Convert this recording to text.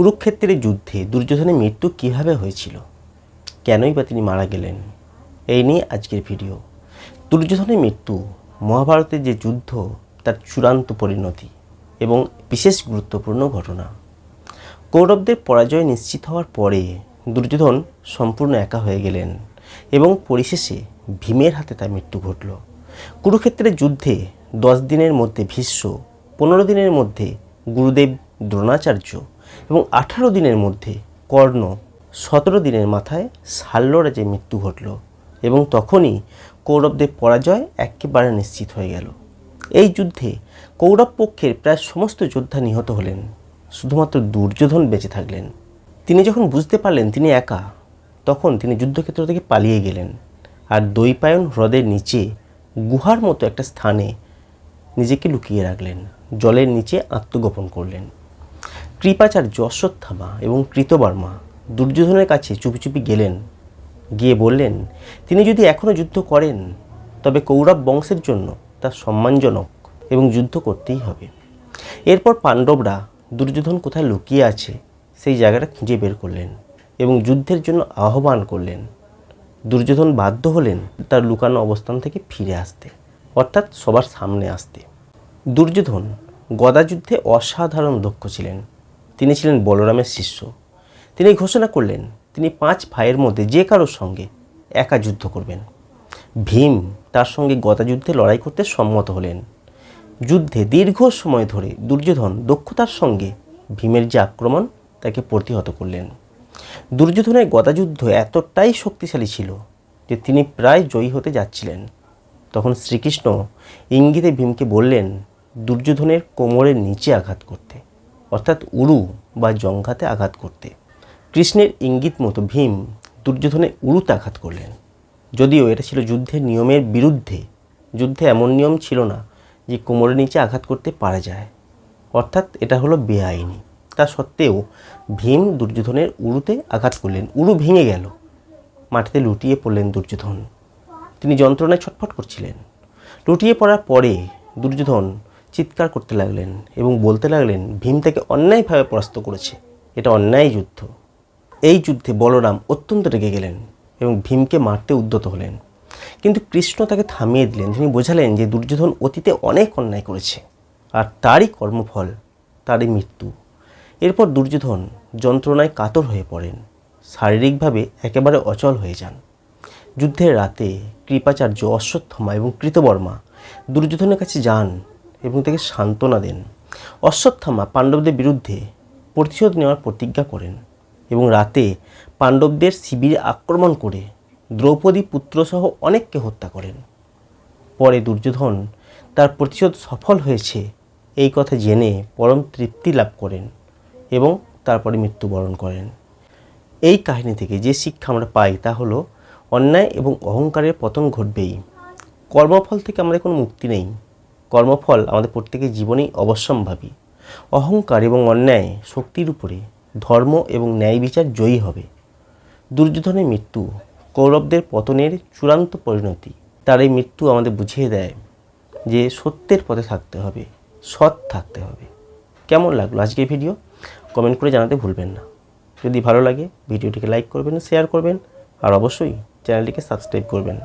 কুরুক্ষেত্রের যুদ্ধে দুর্যোধনের মৃত্যু কীভাবে হয়েছিল? কেনই বা তিনি মারা গেলেন? এই নিয়ে আজকের ভিডিও। দুর্যোধনের মৃত্যু, মহাভারতের যে যুদ্ধ, তার চূড়ান্ত পরিণতি এবং বিশেষ গুরুত্বপূর্ণ ঘটনা। কৌরবদের পরাজয় নিশ্চিত হওয়ার পরে দুর্যোধন সম্পূর্ণ একা হয়ে গেলেন এবং পরিশেষে ভীমের হাতে তার মৃত্যু ঘটল। কুরুক্ষেত্রের যুদ্ধে দশ দিনের মধ্যে ভীষ্ম, পনেরো দিনের মধ্যে গুরুদেব দ্রোণাচার্য এবং আঠারো দিনের মধ্যে কর্ণ সতেরো দিনের মাথায় শাল্যরাজের মৃত্যু ঘটল এবং তখনই কৌরবদের পরাজয় একেবারে নিশ্চিত হয়ে গেল। এই যুদ্ধে কৌরব পক্ষের প্রায় সমস্ত যোদ্ধা নিহত হলেন, শুধুমাত্র দুর্যোধন বেঁচে থাকলেন। তিনি যখন বুঝতে পারলেন তিনি একা, তখন তিনি যুদ্ধক্ষেত্র থেকে পালিয়ে গেলেন আর দৈপায়ন হ্রদের নিচে গুহার মতো একটা স্থানে নিজেকে লুকিয়ে রাখলেন, জলের নিচে আত্মগোপন করলেন। কৃপাচার্য অশ্বত্থামা এবং কৃতবর্মা দুর্যোধনের কাছে চুপি চুপি গেলেন। গিয়ে বললেন, তিনি যদি এখনও যুদ্ধ করেন, তবে কৌরব বংশের জন্য তা সম্মানজনক এবং যুদ্ধ করতেই হবে। এরপর পাণ্ডবরা দুর্যোধন কোথায় লুকিয়ে আছে, সেই জায়গাটা খুঁজে বের করলেন এবং যুদ্ধের জন্য আহ্বান করলেন। দুর্যোধন বাধ্য হলেন তার লুকানো অবস্থান থেকে ফিরে আসতে, অর্থাৎ সবার সামনে আসতে। দুর্যোধন গদাযুদ্ধে অসাধারণ দক্ষ ছিলেন। তিনি ছিলেন বলরামের শিষ্য। তিনি ঘোষণা করলেন, তিনি পাঁচ ভাইয়ের মধ্যে যে কারোর সঙ্গে একা যুদ্ধ করবেন। ভীম তার সঙ্গে গদাযুদ্ধে লড়াই করতে সম্মত হলেন। যুদ্ধে দীর্ঘ সময় ধরে দুর্যোধন দক্ষতার সঙ্গে ভীমের যে আক্রমণ, তাকে প্রতিহত করলেন। দুর্যোধনের গদাযুদ্ধ এতটাই শক্তিশালী ছিল যে তিনি প্রায় জয়ী হতে যাচ্ছিলেন। তখন শ্রীকৃষ্ণ ইঙ্গিতে ভীমকে বললেন, দুর্যোধনের কোমরের নিচে আঘাত করতে। অর্থাৎ উরু বা জঙ্ঘাতে আঘাত করতে। কৃষ্ণের ইঙ্গিত মতো ভীম দুর্যোধনে উরুতে আঘাত করলেন। যদিও এটা ছিল যুদ্ধের নিয়মের বিরুদ্ধে, যুদ্ধে এমন নিয়ম ছিল না যে কোমরের নিচে আঘাত করতে পারা যায়। অর্থাৎ এটা হলো বেআইনি। তা সত্ত্বেও ভীম দুর্যোধনের উরুতে আঘাত করলেন। উরু ভেঙে গেল। মাটিতে লুটিয়ে পড়লেন দুর্যোধন। তিনি যন্ত্রণায় ছটফট করছিলেন। লুটিয়ে পড়ার পরে দুর্যোধন চিৎকার করতে লাগলেন এবং বলতে লাগলেন, ভীম তাকে অন্যায়ভাবে পরাস্ত করেছে। এটা অন্যায় যুদ্ধ। এই যুদ্ধে বলরাম অত্যন্ত রেগে গেলেন এবং ভীমকে মারতে উদ্যত হলেন। কিন্তু কৃষ্ণ তাকে থামিয়ে দিলেন। তিনি বোঝালেন যে দুর্যোধন অতীতে অনেক অন্যায় করেছে আর তারই কর্মফল তারই মৃত্যু। এরপর দুর্যোধন যন্ত্রণায় কাতর হয়ে পড়েন। শারীরিকভাবে একেবারে অচল হয়ে যান। যুদ্ধের রাতে কৃপাচার্য অশ্বত্থমা এবং কৃতবর্মা দুর্যোধনের কাছে যান। এবং তাকে সান্ত্বনা দেন। অশ্বত্থামা পাণ্ডবদের বিরুদ্ধে প্রতিশোধ নেওয়ার প্রতিজ্ঞা করেন এবং রাতে পাণ্ডবদের শিবিরে আক্রমণ করে দ্রৌপদী পুত্রসহ অনেককে হত্যা করেন। পরে দুর্যোধন তার প্রতিশোধ সফল হয়েছে এই কথা জেনে পরম তৃপ্তি লাভ করেন এবং তারপরে মৃত্যুবরণ করেন। এই কাহিনী থেকে যে শিক্ষা আমরা পাই তা হলো, অন্যায় এবং অহংকারের পতন ঘটবেই। কর্মফল থেকে আমাদের কোনো মুক্তি নেই। কর্মফল আমাদের প্রত্যেকের জীবনেই অবশ্যম্ভাবী। অহংকার এবং অন্যায় শক্তির উপরে ধর্ম এবং ন্যায় বিচার জয়ী হবে। দুর্যোধনের মৃত্যু, কৌরবদের পতনের চূড়ান্ত পরিণতি তার এই মৃত্যু আমাদের বুঝিয়ে দেয় যে সত্যের পথে থাকতে হবে, সৎ থাকতে হবে। কেমন লাগল আজকের ভিডিও? কমেন্ট করে জানাতে ভুলবেন না। যদি ভালো লাগে, ভিডিওটিকে লাইক করবেন, শেয়ার করবেন, আর অবশ্যই চ্যানেলটিকে সাবস্ক্রাইব করবেন।